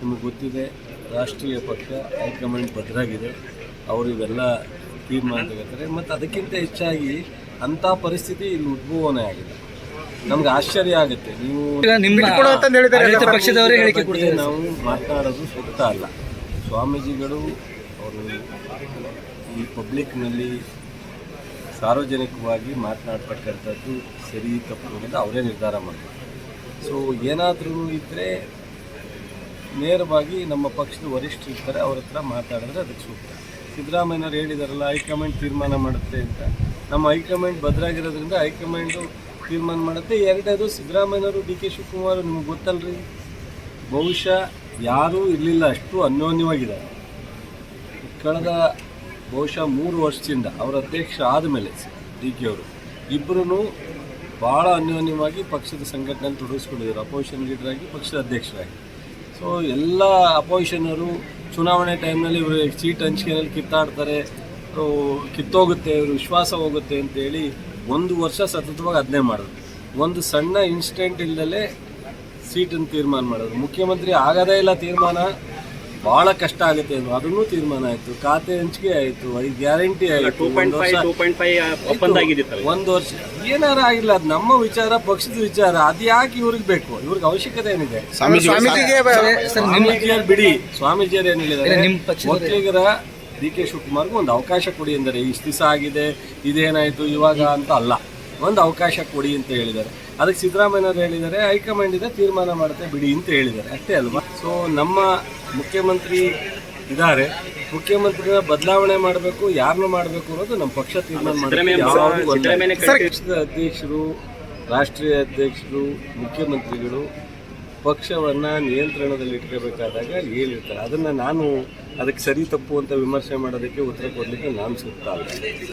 ನಿಮಗೆ ಗೊತ್ತಿದೆ ರಾಷ್ಟ್ರೀಯ ಪಕ್ಷ ಹೈಕಮಾಂಡ್ ಭದ್ರಾಗಿದೆ. ಅವರು ಇವೆಲ್ಲ ತೀರ್ಮಾನ ತಗೋತಾರೆ ಮತ್ತು ಅದಕ್ಕಿಂತ ಹೆಚ್ಚಾಗಿ ಅಂಥ ಪರಿಸ್ಥಿತಿ ಇಲ್ಲಿ ಉದ್ಭವನೇ ಆಗಿದೆ ನಮ್ಗೆ ಆಶ್ಚರ್ಯ ಆಗುತ್ತೆ. ನೀವು ಬಗ್ಗೆ ನಾವು ಮಾತನಾಡೋದು ಸೂಕ್ತ ಅಲ್ಲ. ಸ್ವಾಮೀಜಿಗಳು ಅವರು ಈ ಪಬ್ಲಿಕ್ನಲ್ಲಿ ಸಾರ್ವಜನಿಕವಾಗಿ ಮಾತನಾಡ್ತಕ್ಕಂಥದ್ದು ಸರಿ ತಪ್ಪು ಅಂತ ಅವರೇ ನಿರ್ಧಾರ ಮಾಡ್ತಾರೆ. ಸೊ ಏನಾದರೂ ಇದ್ದರೆ ನೇರವಾಗಿ ನಮ್ಮ ಪಕ್ಷದ ವರಿಷ್ಠರು ಇರ್ತಾರೆ, ಅವ್ರ ಹತ್ರ ಮಾತಾಡಿದ್ರೆ ಅದಕ್ಕೆ ಸೂಕ್ತ. ಸಿದ್ದರಾಮಯ್ಯನವ್ರು ಹೇಳಿದಾರಲ್ಲ, ಹೈಕಮಾಂಡ್ ತೀರ್ಮಾನ ಮಾಡುತ್ತೆ ಅಂತ. ನಮ್ಮ ಹೈಕಮಾಂಡ್ ಬದಲಾಗಿರೋದ್ರಿಂದ ಹೈಕಮಾಂಡು ತೀರ್ಮಾನ ಮಾಡುತ್ತೆ. ಎರಡನೇದು ಸಿದ್ದರಾಮಯ್ಯನವರು ಡಿ ಕೆ ಶಿವಕುಮಾರ್ ನಿಮ್ಗೆ ಗೊತ್ತಲ್ರಿ? ಬಹುಶಃ ಯಾರೂ ಇರಲಿಲ್ಲ, ಅಷ್ಟು ಅನ್ಯೋನ್ಯವಾಗಿದ್ದಾರೆ. ಕಳೆದ ಬಹುಶಃ ಮೂರು ವರ್ಷದಿಂದ ಅವರ ಅಧ್ಯಕ್ಷ ಆದಮೇಲೆ ಡಿ ಕೆ ಅವರು ಇಬ್ಬರೂ ಭಾಳ ಅನ್ಯೋನ್ಯವಾಗಿ ಪಕ್ಷದ ಸಂಘಟನೆ ತೊಡಗಿಸ್ಕೊಂಡಿದ್ದಾರೆ. ಅಪೋಸಿಷನ್ ಆಗಿ ಪಕ್ಷದ ಅಧ್ಯಕ್ಷರಾಗಿ. ಸೊ ಎಲ್ಲ ಅಪೋಸಿಷನರು ಚುನಾವಣೆ ಟೈಮ್ನಲ್ಲಿ ಇವರು ಸೀಟ್ ಹಂಚಿಕೆಯಲ್ಲಿ ಕಿತ್ತಾಡ್ತಾರೆ. ಕಿತ್ತೋಗುತ್ತೆ ಇವರು ವಿಶ್ವಾಸ ಹೋಗುತ್ತೆ ಅಂತೇಳಿ ಒಂದು ವರ್ಷ ಸತತವಾಗಿ ಅದನ್ನೇ ಮಾಡೋದು. ಒಂದು ಸಣ್ಣ ಇನ್ಸಿಡೆಂಟ್ ಇಲ್ಲದಲೇ ಸೀಟನ್ನು ತೀರ್ಮಾನ ಮಾಡೋದು. ಮುಖ್ಯಮಂತ್ರಿ ಆಗದೇ ಇಲ್ಲ ತೀರ್ಮಾನ. ಭಾಳ ಕಷ್ಟ ಆಗುತ್ತೆ ಅದು ಅದನ್ನು ತೀರ್ಮಾನ ಆಯ್ತು. ಖಾತೆ ಹಂಚಿಕೆ ಆಯಿತು. ಐದು ಗ್ಯಾರಂಟಿ ಆಯಿತು. ಒಂದು ವರ್ಷ ಒಪ್ಪಂದ ಆಗಿದ್ದಿತ್ತಲ್ಲ ಒಂದು ವರ್ಷ. ಏನಾರ ಆಗಿಲ್ಲ. ಅದು ನಮ್ಮ ವಿಚಾರ ಪಕ್ಷದ ವಿಚಾರ. ಅದು ಯಾಕೆ ಇವ್ರಿಗೆ ಬೇಕು? ಇವ್ರಿಗೆ ಅವಶ್ಯಕತೆ ಏನಿದೆ? ಸ್ವಾಮೀಜಿಗೆ ಸರ್ ನಿಮ್ಮ ಸ್ವಾಮೀಜಿಯರು ಬಿಡಿ. ಸ್ವಾಮೀಜಿಯರು ಏನ್ ಹೇಳಿದ್ದಾರೆ? ಒಕ್ಕಲಿಗರ ಡಿ ಕೆ ಶಿವಕುಮಾರ್ಗೆ ಒಂದು ಅವಕಾಶ ಕೊಡಿ ಎಂದರೆ ಇಷ್ಟು ದಿವಸ ಆಗಿದೆ ಇದೇನಾಯ್ತು ಇವಾಗ ಅಂತ ಅಲ್ಲ. ಒಂದು ಅವಕಾಶ ಕೊಡಿ ಅಂತ ಹೇಳಿದ್ದಾರೆ. ಅದಕ್ಕೆ ಸಿದ್ದರಾಮಯ್ಯನವರು ಹೇಳಿದ್ದಾರೆ ಹೈಕಮಾಂಡ್ ಇದೆ ತೀರ್ಮಾನ ಮಾಡುತ್ತೆ ಬಿಡಿ ಅಂತ ಹೇಳಿದ್ದಾರೆ. ಅಷ್ಟೇ ಅಲ್ವಾ? ಸೊ ನಮ್ಮ ಮುಖ್ಯಮಂತ್ರಿ ಇದ್ದಾರೆ ಮುಖ್ಯಮಂತ್ರಿನ ಬದಲಾವಣೆ ಮಾಡಬೇಕು ಯಾರನ್ನ ಮಾಡಬೇಕು ಅನ್ನೋದು ನಮ್ಮ ಪಕ್ಷ ತೀರ್ಮಾನ ಮಾಡಬೇಕು ಪಕ್ಷದ ಅಧ್ಯಕ್ಷರು ರಾಷ್ಟ್ರೀಯ ಅಧ್ಯಕ್ಷರು ಮುಖ್ಯಮಂತ್ರಿಗಳು ಪಕ್ಷವನ್ನು ನಿಯಂತ್ರಣದಲ್ಲಿ ಇಟ್ಕೋಬೇಕಾದಾಗ ಹೇಳಿರ್ತಾರೆ. ಅದನ್ನು ನಾನು ಅದಕ್ಕೆ ಸರಿ ತಪ್ಪು ಅಂತ ವಿಮರ್ಶೆ ಮಾಡೋದಕ್ಕೆ ಉತ್ತರ ಕೊಡಲಿಕ್ಕೆ ನಾನು ಸೂಕ್ತ ಅಲ್ಲ